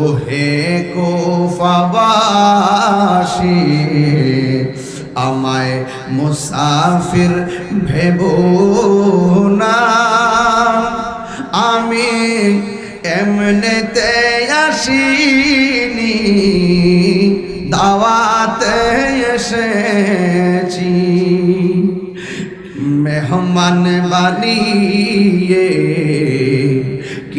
ওহে কোফাবাসী আমায় মুসাফির ভেব না। আমি এমনেতে আসিনি দাওয়াতে এসেছি। মেহমান বানিয়ে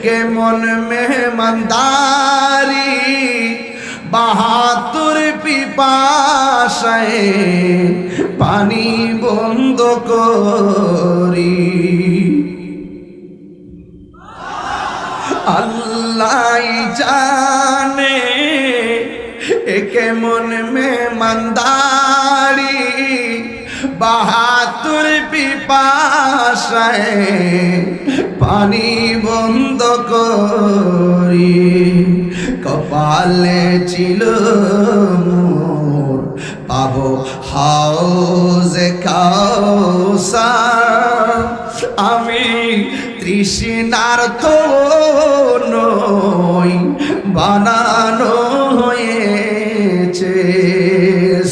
একে মন মেহমানদারি বাহাতুর পিপাসায় পানি বন্ধ করি। আল্লাহ জানে কেমন মেহমানদারি। বাহাতুর পিপাসায় পানি বন্ধ করি। কপালে ছিল পাবো হাউজে কাউসার। আমি তৃষ্ণার তো নই, বানানো হয়েছে।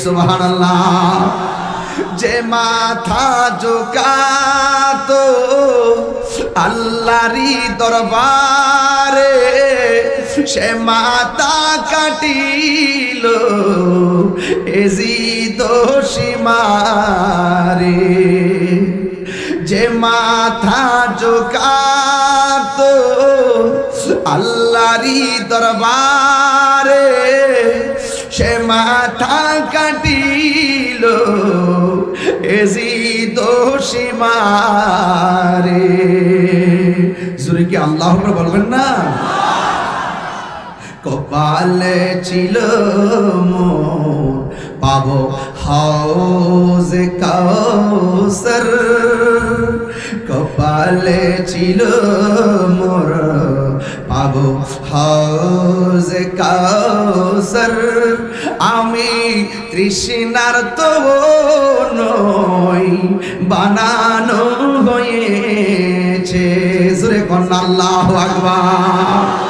সুবহানাল্লাহ। যে মাথা জোকাতো আল্লাহরি দরবারে, সে মাতা কাটিল এজি দোষী মারে যে মাথা জোকাতো আল্লাহরি দরবারে, সে মাথা কাটিল এজি দোষী মারে। জুড়ে কি আল্লাহ বলবেন না? কপালে ছিল পাবো হাউজ কাউসার। কপালে ছিল মোর পাবো হাউজ কাউসার। আমি তৃষ্ণার তো নই বানানো হয়েছে। জোরে কন্যা আল্লাহ আকবার।